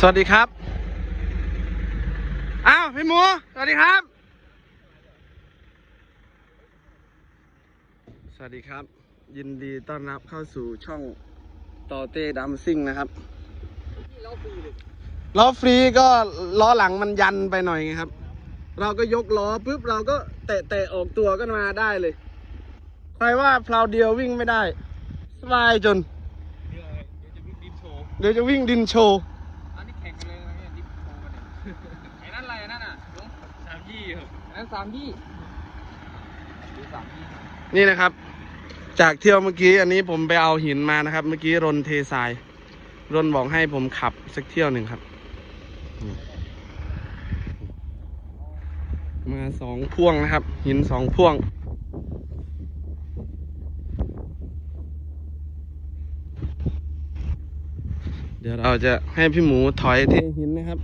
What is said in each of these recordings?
สวัสดีครับ อ้าว พี่หมู สวัสดีครับ สวัสดีครับ ยินดีต้อนรับเข้าสู่ช่องต่อเต้ดัมซิ่งนะครับล้อฟรีก็ล้อหลังมันยันไปหน่อยไงครับ เราก็ยกล้อปุ๊บเราก็เตะเตะออกตัวก็มาได้เลย ใครว่าพลาวเดียววิ่งไม่ได้ สบายจน เดี๋ยวเดี๋ยวจะวิ่งดินโชว์ สามยี่นี่นะครับ จากเที่ยวเมื่อกี้อันนี้ผมไปเอาหินมานะครับ เมื่อกี้รนเททรายรนบอกให้ผมขับสักเที่ยวหนึ่งครับ มาสองพ่วงนะครับ หินสองพ่วงเดี๋ยวเราจะให้พี่หมูถอยเทหินนะครับ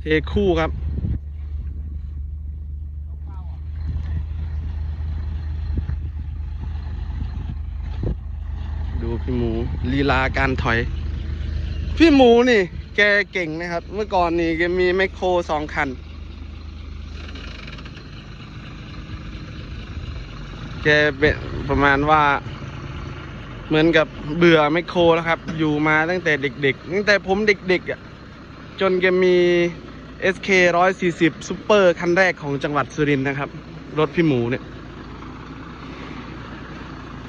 เทคู่ครับ ดูพี่หมู ลีลาการถอย พี่หมูนี่ แกเก่งนะครับ เมื่อก่อนนี่แกมีแมคโครสองคัน แกเป็นประมาณว่า เหมือนกับเบื่อแมคโครแล้วครับ อยู่มาตั้งแต่เด็กๆ ตั้งแต่ผมเด็กๆอะ จนแกมี SK 140 Super คันแรกของจังหวัดสุรินทร์นะครับ รถพี่หมูเนี่ย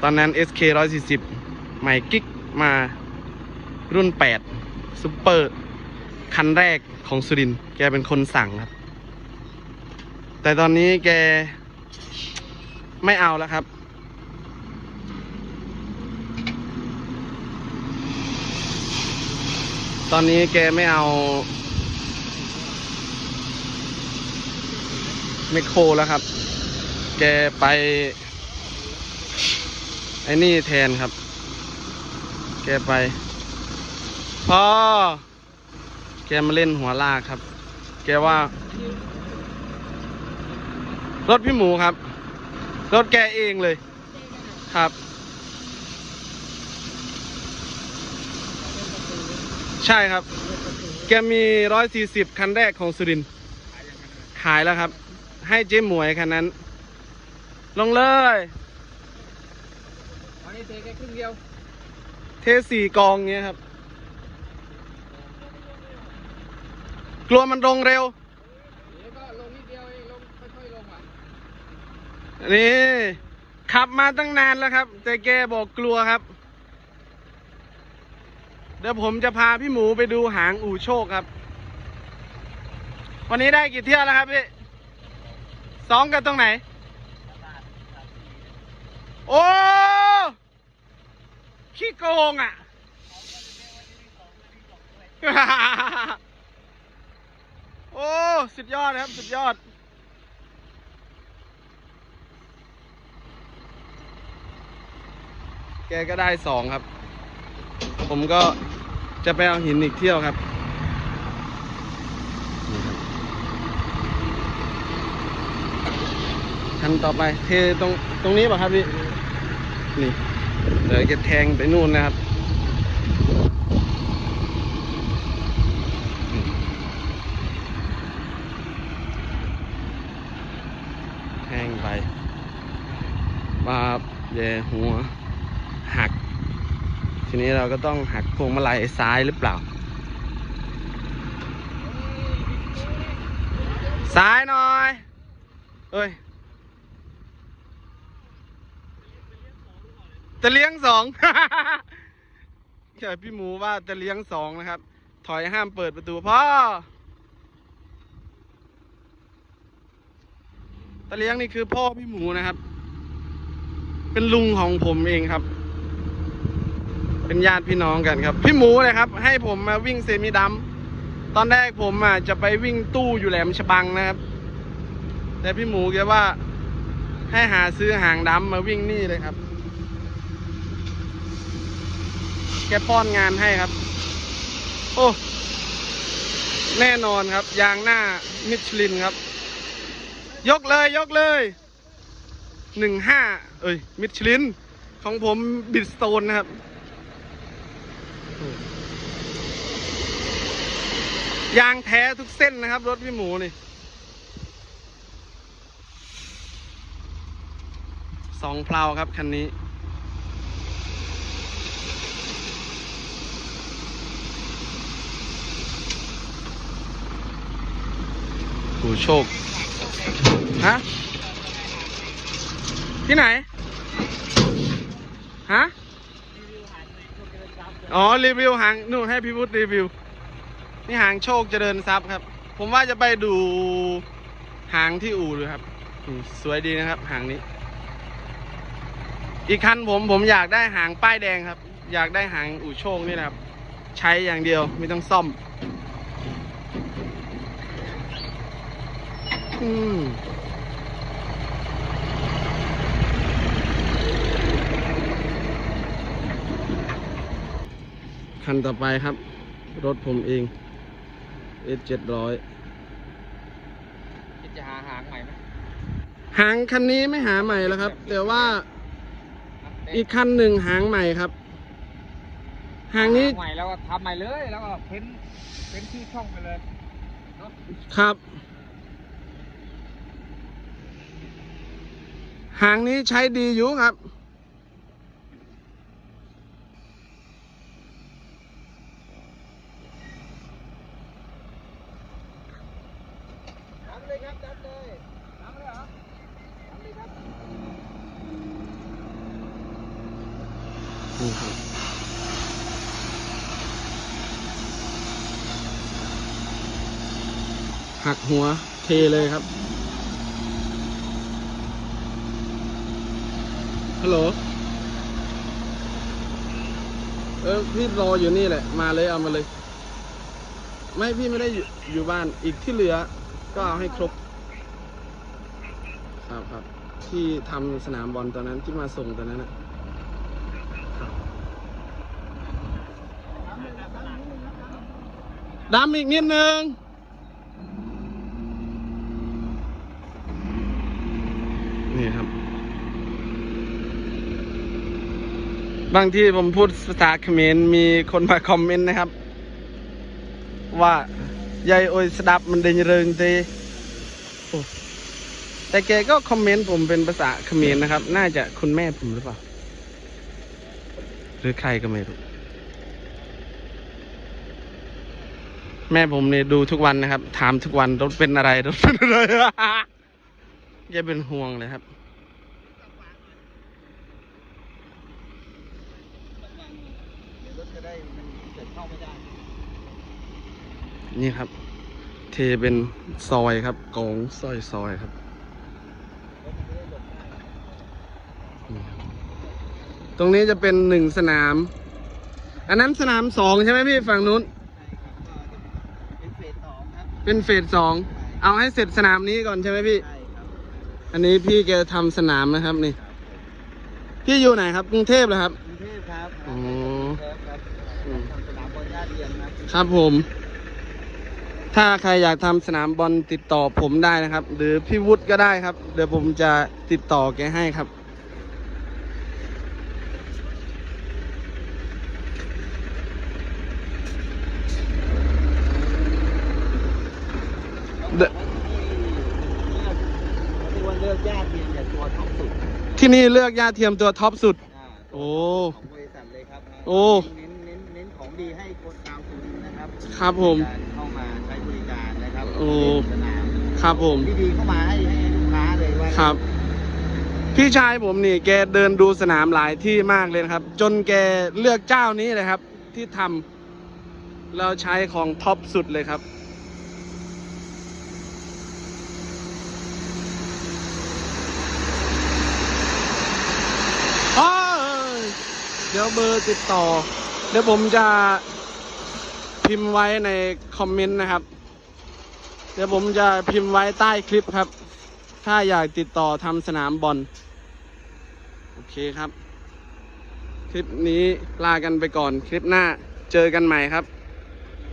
ตอนนั้น SK 140ใหม่กิ๊ก มารุ่น 8ซุปเปอร์ คันแรกของสุรินแกเป็นคนสั่งครับ แต่ตอนนี้แกไม่เอาแล้วครับ ตอนนี้แกไม่เอาไมโครแล้วครับ แกไป ไอ้นี่แทนครับ แกไปพ่อแกมาเล่นหัวลากครับ แกว่า รถพี่หมูครับ รถแกเองเลย ครับ ใช่ครับ แกมีร้อยสี่สิบคันแรกของสุรินขายแล้วครับ ให้เจ๊หมวยคันนั้น ลงเลยอันนี้เทแค่ครึ่งเดียว เทสี่กองเงี้ยครับ กลัวมันลงเร็วเดี๋ยวก็ลงนิดเดียวเองลงค่อยๆลงอะนี่ขับมาตั้งนานแล้วครับแต่แกบอกกลัวครับ เดี๋ยวผมจะพาพี่หมูไปดูหางอู่โชคครับ วันนี้ได้กี่เที่ยวแล้วครับพี่สองกันตรงไหน โอ้ ขี้โกงอะ โอ้ สุดยอดครับ สุดยอด แกก็ได้สองครับ ผมก็จะไปเอาหินอีกเที่ยวครับนี่ครับคันต่อไปเทตรงตรงนี้ป่ะครับพี่ นี่ เดี๋ยวจะแทงไปนู่นนะครับแทงไปปาบแย่หัว หัก ทีนี้เราก็ต้องหักพวงมาลัยซ้ายหรือเปล่า ซ้ายหน่อย เอ้ย จะเลี้ยงสองแค่พี่หมูว่าจะเลี้ยงสองนะครับ ถอยห้ามเปิดประตูพ่อตะเลี้ยงนี่คือพ่อพี่หมูนะครับ เป็นลุงของผมเองครับ เป็นญาติพี่น้องกันครับ พี่หมูเลยครับ ให้ผมมาวิ่งเซมิดัมตอนแรกผมอะจะไปวิ่งตู้อยู่แหลมฉบังนะครับ แต่พี่หมูแกว่าให้หาซื้อหางดำมาวิ่งนี่เลยครับ แกป้อนงานให้ครับ โอ้แน่นอนครับ ยางหน้ามิชลินครับ ยกเลยยกเลยหนึ่งห้าเอ้ยมิชลิน ของผมบิดสโตนนะครับ ยางแท้ทุกเส้นนะครับ รถพี่หมูนี่สองเพลาครับ คันนี้ โชค ฮะ ที่ไหน ฮะ อ๋อ รีวิวหางนู่นให้พี่พุทธรีวิว นี่หางโชคเจริญทรัพย์ครับ ผมว่าจะไปดูหางที่อู่ดูครับสวยดีนะครับ หางนี้ อีกคันผมผมอยากได้หางป้ายแดงครับ อยากได้หางอู่โชคนี่นะครับ ใช้อย่างเดียวไม่ต้องซ่อม อืมคันต่อไปครับ รถผมเอง S 7 0 0คิดจะหาหางใหม่ไหมหางคันนี้ไม่หาใหม่แล้วครับ แต่ว่าอีกคันหนึ่งหางใหม่ครับ หางนี้ใหม่แล้วก็ทำใหม่เลย แล้วก็เพ้นเพ้นชื่อช่องไปเลยเนอะครับ หางนี้ใช้ดีอยู่ครับหักหัวเทเลยครับ ฮัลโหล เออพี่รออยู่นี่แหละ มาเลยเอามาเลย ไม่พี่ไม่ได้อยู่อยู่บ้าน อีกที่เหลือ ก็เอาให้ครบ ครับครับ ที่ทำสนามบอลตอนนั้นที่มาส่งตอนนั้นนะดำอีกนิดนึง นี่ครับ บางที่ผมพูดภาษาเขมรมีคนมาคอมเมนต์นะครับ ว่ายายโอยสดับมันเดินเริงเตแต่แกก็คอมเมนต์ผมเป็นภาษาเขมรนะครับ น่าจะคุณแม่ผมหรือเปล่า หรือใครก็ไม่รู้ แม่ผมเนี่ยดูทุกวันนะครับ ถามทุกวันรถเป็นอะไรรถเป็นอะไรแกเป็นห่วงเลยครับ รถจะได้มันเกิดเข้าไม่ได้ นี่ครับ เทเป็นซอยครับกองซอยซอยครับนี่ครับตรงนี้จะเป็นหนึ่งสนาม อันนั้นสนามสองใช่ไหมพี่ฝั่งนู้น เป็นเฟสสองครับ เป็นเฟสสอง เอาให้เสร็จสนามนี้ก่อนใช่ไหมพี่ ใช่ครับ อันนี้พี่แกทำสนามนะครับนี่ พี่อยู่ไหนครับกรุงเทพเหรอครับ กรุงเทพครับ อ๋อ ครับครับอืมทำสนามบอลญาติเรียนครับครับผม ถ้าใครอยากทำสนามบอลติดต่อผมได้นะครับ หรือพี่วุฒิก็ได้ครับ เดี๋ยวผมจะติดต่อแกให้ครับเดอะที่ว่าเลือกญาติเรียนแต่ตัวท็อปสุดที่นี่เลือกยาเทียมตัวท็อปสุดอ่าโอ้ของบริษัทเลยครับโอ้เน้นเน้นเน้นของดีให้คนชาวสุรินทร์นะครับ ครับผม อ้สนามครับผมที่ดีเข้ามาให้ให้ลูกค้าเลยว่าครับ พี่ชายผมนี่แกเดินดูสนามหลายที่มากเลยนะครับ จนแกเลือกเจ้านี้เลยครับ ที่ทำเราใช้ของท็อปสุดเลยครับอ้ายเดี๋ยวเบอร์ติดต่อ เดี๋ยวผมจะพิมพ์ไว้ในคอมเมนต์นะครับ เดี๋ยวผมจะพิมพ์ไว้ใต้คลิปครับ ถ้าอยากติดต่อทำสนามบอล โอเคครับ คลิปนี้ลากันไปก่อน คลิปหน้าเจอกันใหม่ครับ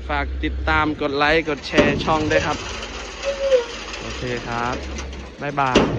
ฝากติดตามกดไลค์ กดแชร์ช่องด้วยครับ โอเคครับ บ๊ายบาย